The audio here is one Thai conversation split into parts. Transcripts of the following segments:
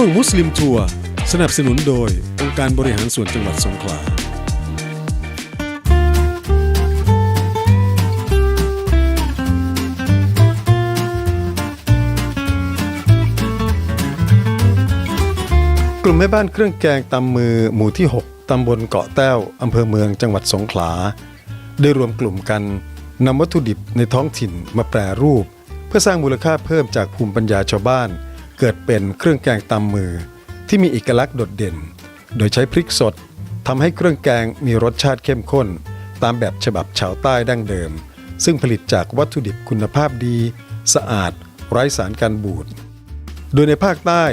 ช่วงมุสลิมทัวร์สนับสนุนโดย องค์การบริหารส่วนจังหวัดสงขลา กลุ่มแม่บ้านเครื่องแกงตำมือหมู่ที่ 6 ตำบลเกาะแต้ว อำเภอเมืองจังหวัดสงขลา ได้รวมกลุ่มกันนำวัตถุดิบในท้องถิ่นมาแปรรูป เพื่อสร้างมูลค่าเพิ่มจากภูมิปัญญาชาวบ้าน เกิดเป็นเครื่องแกงตำมือที่มีเอกลักษณ์โดดเด่น โดยใช้พริกสดทำให้เครื่องแกงมีรสชาติเข้มข้น ตามแบบฉบับชาวใต้ดั้งเดิม ซึ่งผลิตจากวัตถุดิบคุณภาพดี สะอาด ไร้สารกันบูด โดยในภาคใต้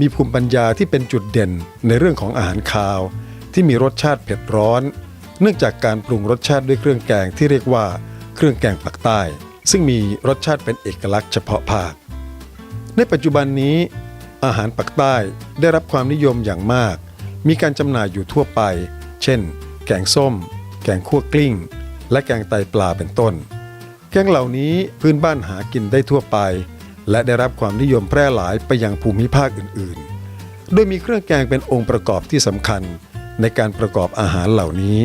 มีภูมิปัญญาที่เป็นจุดเด่นในเรื่องของอาหารคาว ที่มีรสชาติเผ็ดร้อน เนื่องจากการปรุงรสชาติด้วยเครื่องแกงที่เรียกว่า เครื่องแกงปักใต้ ซึ่งมีรสชาติเป็นเอกลักษณ์เฉพาะภาค ในปัจจุบันนี้ อาหารปักใต้ได้รับความนิยมอย่างมาก มีการจำหน่ายอยู่ทั่วไป เช่น แกงส้ม แกงคั่วกลิ้ง และแกงไตปลาเป็นต้น แกงเหล่านี้พื้นบ้านหากินได้ทั่วไป และได้รับความนิยมแพร่หลายไปยังภูมิภาคอื่นๆ โดยมีเครื่องแกงเป็นองค์ประกอบที่สำคัญ ในการประกอบอาหารเหล่านี้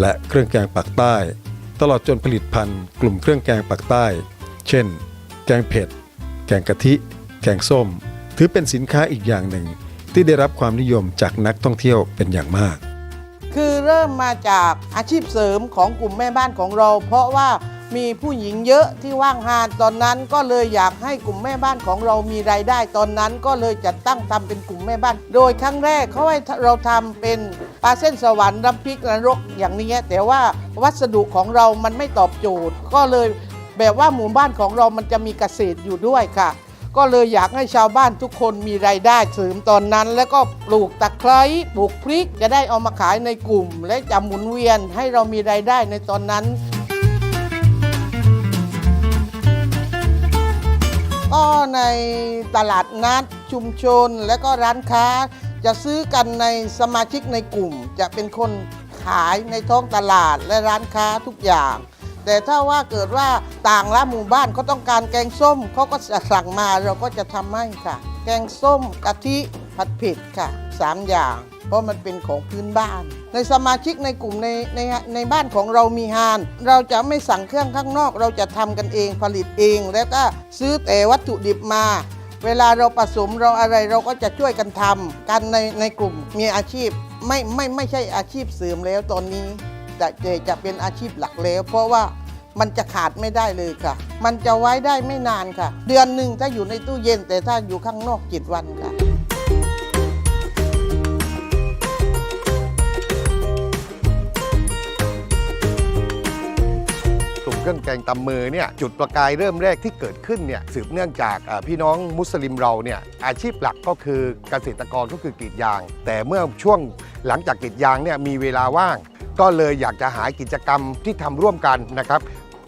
และเครื่องแกงปักใต้ ตลอดจนผลิตภัณฑ์ กลุ่มเครื่องแกงปักใต้ เช่น แกงเผ็ด แกงกะทิ แกงส้ม ถือเป็นสินค้าอีกอย่างหนึ่ง ที่ได้รับความนิยมจากนักท่องเที่ยวเป็นอย่างมาก คือเริ่มมาจากอาชีพเสริมของกลุ่มแม่บ้านของเรา เพราะว่ามีผู้หญิงเยอะที่ว่างงานตอนนั้นก็เลยอยากให้กลุ่มแม่บ้านของเรามีรายได้ตอนนั้นก็เลยจัดตั้งทำเป็นกลุ่มแม่บ้าน โดยครั้งแรกเขาให้เราทำเป็นปลาเส้นสวรรค์น้ำพริกนรกอย่างนี้แต่ว่าวัสดุของเรามันไม่ตอบโจทย์ ก็เลยแบบว่าหมู่บ้านของเรามันจะมีเกษตรอยู่ด้วยค่ะ ก็เลยอยากให้ชาวบ้านทุกคนมีรายได้เสริมตอนนั้น แล้วก็ปลูกตะไคร้ปลูกพริกจะได้เอามาขายในกลุ่ม และจะหมุนเวียนให้เรามีรายได้ในตอนนั้น ก็ในตลาดนัดชุมชนและก็ร้านค้า จะซื้อกันในสมาชิกในกลุ่ม จะเป็นคนขายในท้องตลาดและร้านค้าทุกอย่าง แต่ถ้าว่าเกิดว่าต่างละหมู่บ้านเขาต้องการแกงส้มเขาก็จะสั่งมาเราก็จะทำให้ค่ะ แกงส้มกะทิผัดเผ็ดค่ะสามอย่าง เพราะมันเป็นของพื้นบ้าน ในสมาชิกในกลุ่มในในในบ้านของเรามีฮาน เราจะไม่สั่งเครื่องข้างนอก เราจะทำกันเองผลิตเอง แล้วก็ซื้อแต่วัตถุดิบมา เวลาเราผสมเราอะไรเราก็จะช่วยกันทำกันในในกลุ่มมีอาชีพไม่ไม่ไม่ใช่อาชีพเสริมแล้วตอนนี้ จะจะจะเป็นอาชีพหลักแล้ว เพราะว่ามันจะขาดไม่ได้เลยค่ะ มันจะไว้ได้ไม่นานค่ะ เดือนหนึ่งถ้าอยู่ในตู้เย็น แต่ถ้าอยู่ข้างนอกจิตวันค่ะกลุ่มเครื่องแกงตำมือเนี่ยจุดประกายเริ่มแรกที่เกิดขึ้นเนี่ยสืบเนื่องจากพี่น้องมุสลิมเราเนี่ยอาชีพหลักก็คือเกษตรกรก็คือกรีดยาง แต่เมื่อช่วงหลังจากกรีดยางเนี่ยมีเวลาว่าง ก็เลยอยากจะหากิจกรรมที่ทำร่วมกันนะครับ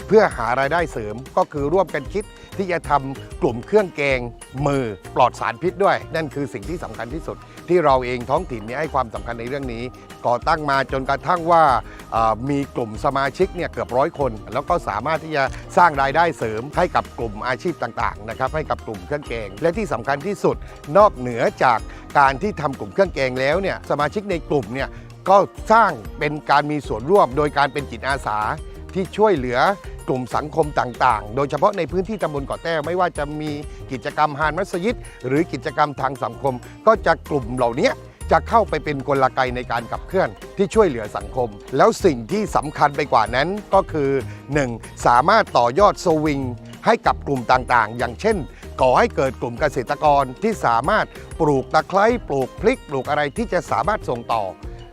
เพื่อหารายได้เสริมก็คือร่วมกันคิดที่จะทำกลุ่มเครื่องแกงมือปลอดสารพิษด้วย นั่นคือสิ่งที่สำคัญที่สุด ที่เราเองท้องถิ่นเนี่ยให้ความสำคัญในเรื่องนี้ ก่อตั้งมาจนกระทั่งว่าเอ่อมีกลุ่มสมาชิกเนี่ยเกือบร้อยคน แล้วก็สามารถที่จะสร้างรายได้เสริมให้กับกลุ่มอาชีพต่างๆนะครับให้กับกลุ่มเครื่องแกง และที่สำคัญที่สุดนอกเหนือจากการที่ทำกลุ่มเครื่องแกงแล้วเนี่ยสมาชิกในกลุ่มเนี่ย ก็สร้างเป็นการมีส่วนร่วม โดยการเป็นจิตอาสาที่ช่วยเหลือกลุ่มสังคมต่างๆ โดยเฉพาะในพื้นที่ตำบลเกาะแต้วไม่ว่าจะมีกิจกรรมฮานมัสยิด หรือกิจกรรมทางสังคม ก็จะกลุ่มเหล่านี้จะเข้าไปเป็นกลไกในการขับเคลื่อนที่ช่วยเหลือสังคม แล้วสิ่งที่สำคัญไปกว่านั้นก็คือ 1. สามารถต่อยอดสวิงให้กับกลุ่มต่างๆ อย่างเช่น ก่อให้เกิดกลุ่มเกษตรกรที่สามารถปลูกตะไคร้ปลูกพริก ปลูกอะไรที่จะสามารถส่งต่อ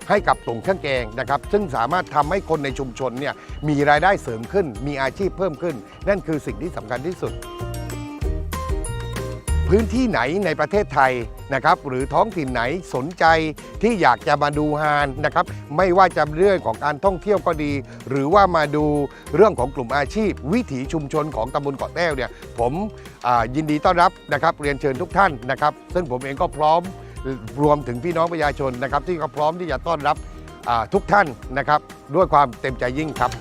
ให้กับกลุ่มเครื่องแกงนะครับ ซึ่งสามารถทำให้คนในชุมชนเนี่ยมีรายได้เสริมขึ้น มีอาชีพเพิ่มขึ้น นั่นคือสิ่งที่สำคัญที่สุด พื้นที่ไหนในประเทศไทยนะครับหรือท้องถิ่นไหนสนใจที่อยากจะมาดูฮานนะครับไม่ว่าจะเรื่องของการท่องเที่ยวก็ดี หรือว่ามาดูเรื่องของกลุ่มอาชีพ วิถีชุมชนของตำบลเกาะแต้วเนี่ยผมยินดีต้อนรับนะครับเรียนเชิญทุกท่านนะครับ ซึ่งผมเองก็พร้อม รวมถึงพี่น้องประชาชนนะครับที่เขาพร้อมที่จะต้อนรับทุกท่านนะครับด้วยความเต็มใจยิ่งครับ